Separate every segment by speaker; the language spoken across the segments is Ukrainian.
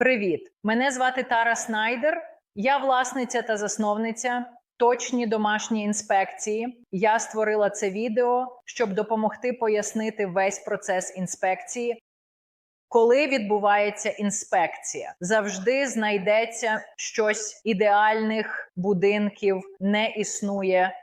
Speaker 1: Привіт! Мене звати Тара Снайдер. Я власниця та засновниця точні домашні інспекції. Я створила це відео, щоб допомогти пояснити весь процес інспекції. Коли відбувається інспекція, завжди знайдеться щось ідеальних будинків не існує.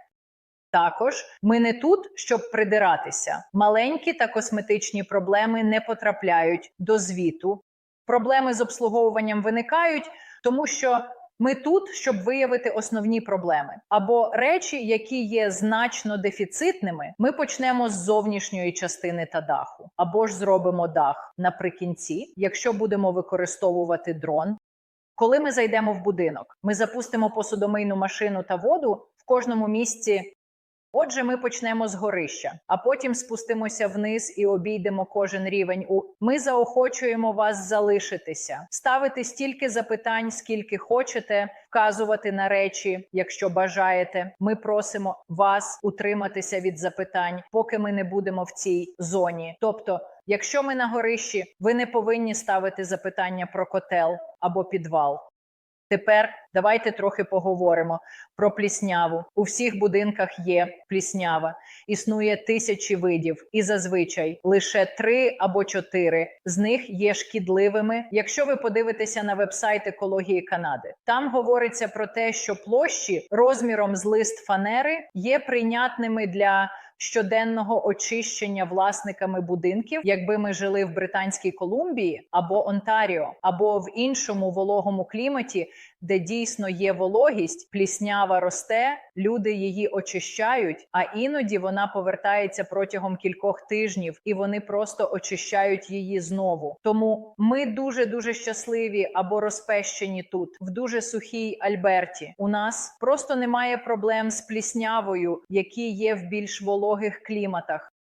Speaker 1: Також ми не тут, щоб придиратися. Маленькі та косметичні проблеми не потрапляють до звіту. Проблеми з обслуговуванням виникають, тому що ми тут, щоб виявити основні проблеми або речі, які є значно дефіцитними. Ми почнемо з зовнішньої частини та даху, або ж зробимо дах наприкінці, якщо будемо використовувати дрон. Коли ми зайдемо в будинок, ми запустимо посудомийну машину та воду в кожному місці. Отже, ми почнемо з горища, а потім спустимося вниз і обійдемо кожен рівень. У ми заохочуємо вас залишитися, ставити стільки запитань, скільки хочете, вказувати на речі, якщо бажаєте. Ми просимо вас утриматися від запитань, поки ми не будемо в цій зоні. Тобто, якщо ми на горищі, ви не повинні ставити запитання про котел або підвал. Тепер давайте трохи поговоримо про плісняву. У всіх будинках є пліснява, існує тисячі видів, і зазвичай лише три або чотири з них є шкідливими. Якщо ви подивитеся на вебсайт екології Канади, там говориться про те, що площі розміром з лист фанери є прийнятними для щоденного очищення власниками будинків, якби ми жили в Британській Колумбії або Онтаріо, або в іншому вологому кліматі, де дійсно є вологість, пліснява росте, люди її очищають, а іноді вона повертається протягом кількох тижнів, і вони просто очищають її знову. Тому ми дуже дуже щасливі або розпещені тут, в дуже сухій Альберті. У нас просто немає проблем з пліснявою, які є в більш вологих кліматах.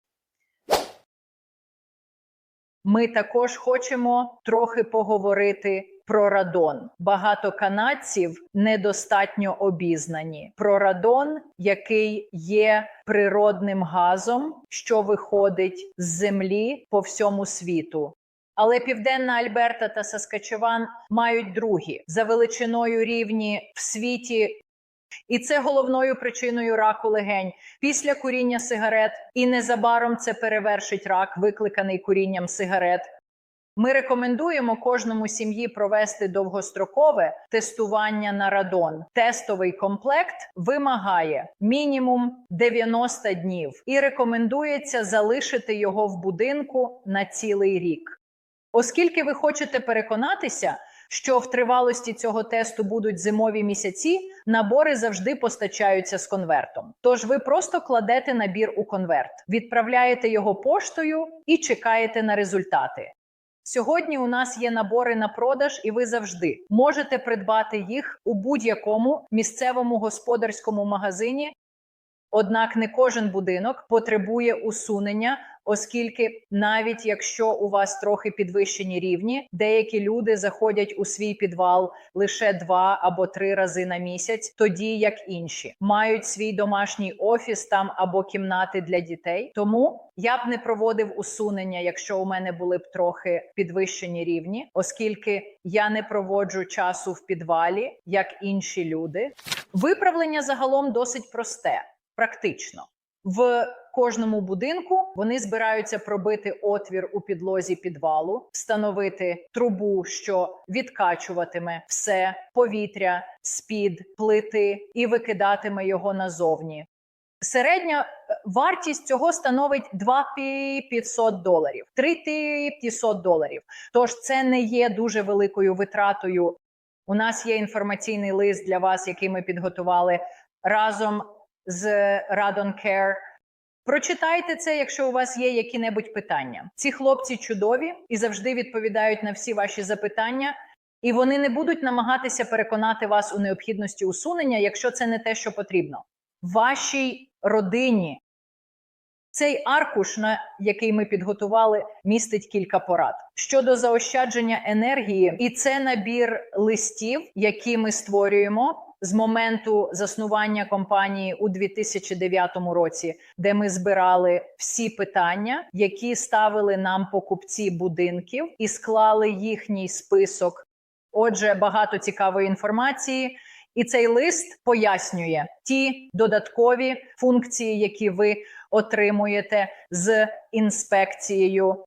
Speaker 1: Ми також хочемо трохи поговорити про радон. Багато канадців недостатньо обізнані про радон, який є природним газом, що виходить з землі по всьому світу. Але Південна Альберта та Саскачеван мають другі за величиною рівні в світі. І це головною причиною раку легень після куріння сигарет, і незабаром це перевершить рак, викликаний курінням сигарет. Ми рекомендуємо кожному сім'ї провести довгострокове тестування на радон. Тестовий комплект вимагає мінімум 90 днів і рекомендується залишити його в будинку на цілий рік. Оскільки ви хочете переконатися, що в тривалості цього тесту будуть зимові місяці, набори завжди постачаються з конвертом. Тож ви просто кладете набір у конверт, відправляєте його поштою і чекаєте на результати. Сьогодні у нас є набори на продаж, і ви завжди можете придбати їх у будь-якому місцевому господарському магазині. Однак не кожен будинок потребує усунення, оскільки навіть якщо у вас трохи підвищені рівні, деякі люди заходять у свій підвал лише два або три рази на місяць, тоді як інші мають свій домашній офіс там або кімнати для дітей. Тому я б не проводив усунення, якщо у мене були б трохи підвищені рівні, оскільки я не проводжу часу в підвалі, як інші люди. Виправлення загалом досить просте. Практично в кожному будинку вони збираються пробити отвір у підлозі підвалу, встановити трубу, що відкачуватиме все повітря з-під плити і викидатиме його назовні. Середня е, вартість цього становить 2500 доларів, 3500 доларів. Тож це не є дуже великою витратою. У нас є інформаційний лист для вас, який ми підготували разом з Radon Care. Прочитайте це, якщо у вас є які-небудь питання. Ці хлопці чудові і завжди відповідають на всі ваші запитання, і вони не будуть намагатися переконати вас у необхідності усунення, якщо це не те, що потрібно. Вашій родині цей аркуш, на який ми підготували, містить кілька порад щодо заощадження енергії, і це набір листів, які ми створюємо з моменту заснування компанії у 2009 році, де ми збирали всі питання, які ставили нам покупці будинків, і склали їхній список Отже, багато цікавої інформації. І цей лист пояснює ті додаткові функції, які ви отримуєте з інспекцією.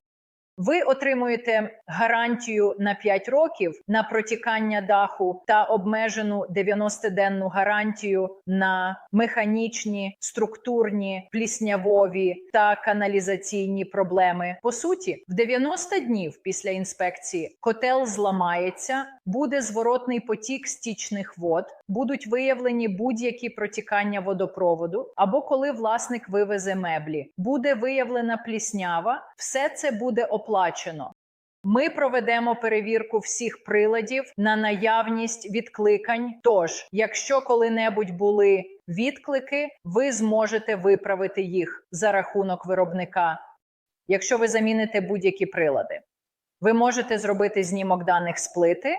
Speaker 1: Ви отримуєте гарантію на 5 років на протікання даху та обмежену 90-денну гарантію на механічні, структурні, пліснявові та каналізаційні проблеми. По суті, в 90 днів після інспекції котел зламається, буде зворотний потік стічних вод, будуть виявлені будь-які протікання водопроводу, або коли власник вивезе меблі, буде виявлена пліснява, все це буде оплачено. Ми проведемо перевірку всіх приладів на наявність відкликань. Тож, якщо коли-небудь були відклики, ви зможете виправити їх за рахунок виробника, якщо ви заміните будь-які прилади. Ви можете зробити знімок даних з плити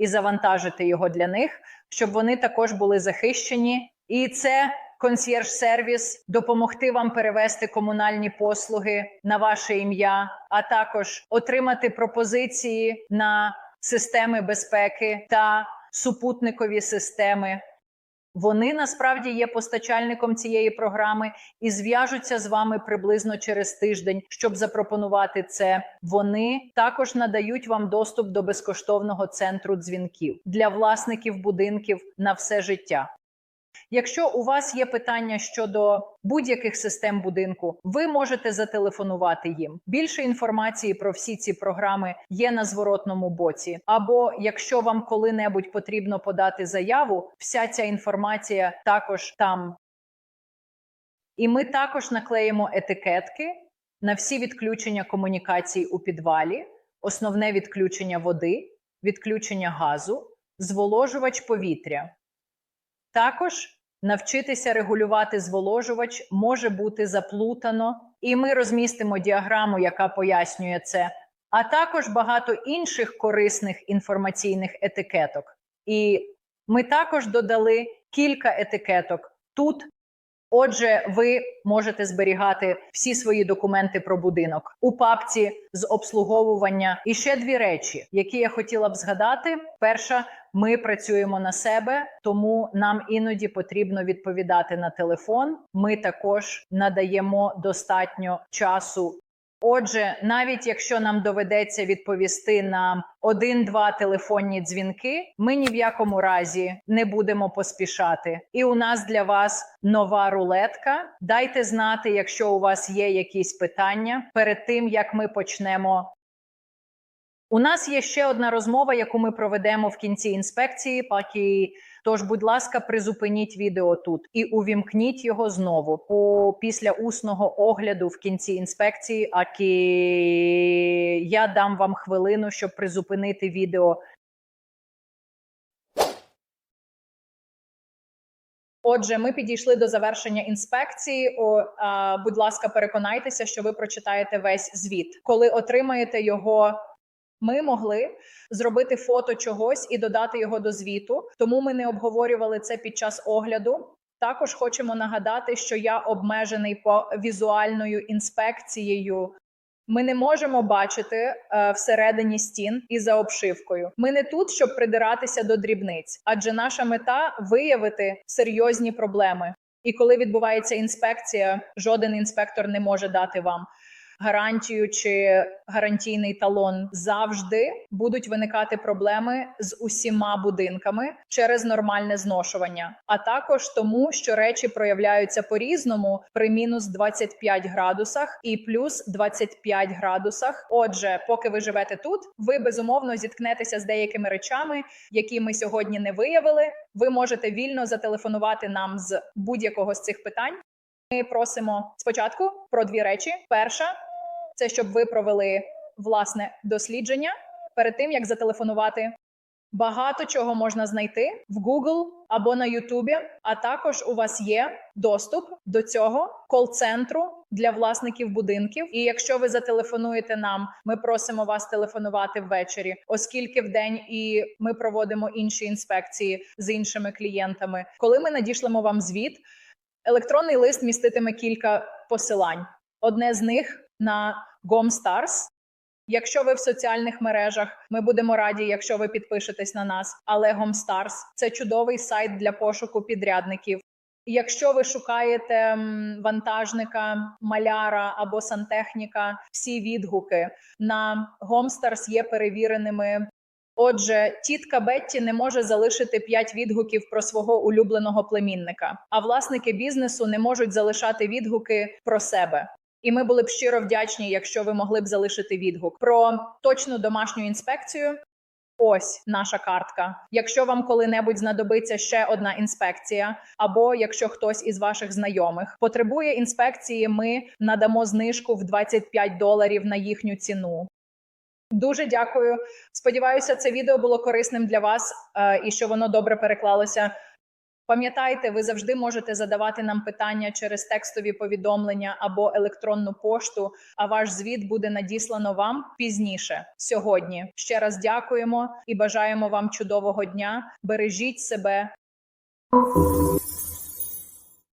Speaker 1: і завантажити його для них, щоб вони також були захищені. І це консьєрж-сервіс допомогти вам перевести комунальні послуги на ваше ім'я, а також отримати пропозиції на системи безпеки та супутникові системи. Вони насправді є постачальником цієї програми і зв'яжуться з вами приблизно через тиждень, щоб запропонувати це. Вони також надають вам доступ до безкоштовного центру дзвінків для власників будинків на все життя. Якщо у вас є питання щодо будь-яких систем будинку, ви можете зателефонувати їм. Більше інформації про всі ці програми є на зворотному боці. Або якщо вам коли-небудь потрібно подати заяву, вся ця інформація також там. І ми також наклеїмо етикетки на всі відключення комунікацій у підвалі, основне відключення води, відключення газу, зволожувач повітря. Також навчитися регулювати зволожувач може бути заплутано, і ми розмістимо діаграму, яка пояснює це, а також багато інших корисних інформаційних етикеток. І ми також додали кілька етикеток тут. Отже, ви можете зберігати всі свої документи про будинок у папці з обслуговування. І ще дві речі, які я хотіла б згадати. Перша, ми працюємо на себе, тому нам іноді потрібно відповідати на телефон. Ми також надаємо достатньо часу. Отже, навіть якщо нам доведеться відповісти на один-два телефонні дзвінки, ми ні в якому разі не будемо поспішати. І у нас для вас нова рулетка. Дайте знати, якщо у вас є якісь питання перед тим як ми почнемо. У нас є ще одна розмова, яку ми проведемо в кінці інспекції. Пакі, тож, будь ласка, призупиніть відео тут і увімкніть його знову по після усного огляду в кінці інспекції. Акі я дам вам хвилину, щоб призупинити відео. Отже, ми підійшли до завершення інспекції. О, а, будь ласка, переконайтеся, що ви прочитаєте весь звіт. Коли отримаєте його ми могли зробити фото чогось і додати його до звіту, тому ми не обговорювали це під час огляду. Також хочемо нагадати, що я обмежений по візуальною інспекцією. Ми не можемо бачити е, всередині стін і за обшивкою. Ми не тут, щоб придиратися до дрібниць, адже наша мета виявити серйозні проблеми. І коли відбувається інспекція, жоден інспектор не може дати вам гарантію чи гарантійний талон, завжди будуть виникати проблеми з усіма будинками через нормальне зношування, а також тому, що речі проявляються по різному при мінус 25 градусах і плюс 25 градусах. Отже, поки ви живете тут, ви безумовно зіткнетеся з деякими речами, які ми сьогодні не виявили. Ви можете вільно зателефонувати нам з будь-якого з цих питань. Ми просимо спочатку про дві речі: перша це щоб ви провели власне дослідження перед тим, як зателефонувати. Багато чого можна знайти в Google або на YouTube, а також у вас є доступ до цього кол-центру для власників будинків. І якщо ви зателефонуєте нам, ми просимо вас телефонувати ввечері, оскільки в день і ми проводимо інші інспекції з іншими клієнтами. Коли ми надішлемо вам звіт, електронний лист міститиме кілька посилань. Одне з них на GomStars. Якщо ви в соціальних мережах, ми будемо раді, якщо ви підпишетесь на нас. Але Homestars – це чудовий сайт для пошуку підрядників. Якщо ви шукаєте вантажника, маляра або сантехніка, всі відгуки на Homestars є перевіреними. Отже, тітка Бетті не може залишити 5 відгуків про свого улюбленого племінника, а власники бізнесу не можуть залишати відгуки про себе. І ми були б щиро вдячні, якщо ви могли б залишити відгук про точну домашню інспекцію. Ось наша картка. Якщо вам коли-небудь знадобиться ще одна інспекція, або якщо хтось із ваших знайомих потребує інспекції, ми надамо знижку в 25 доларів на їхню ціну. Дуже дякую. Сподіваюся, це відео було корисним для вас е, і що воно добре переклалося. Пам'ятайте, ви завжди можете задавати нам питання через текстові повідомлення або електронну пошту. А ваш звіт буде надіслано вам пізніше сьогодні. Ще раз дякуємо і бажаємо вам чудового дня. Бережіть себе.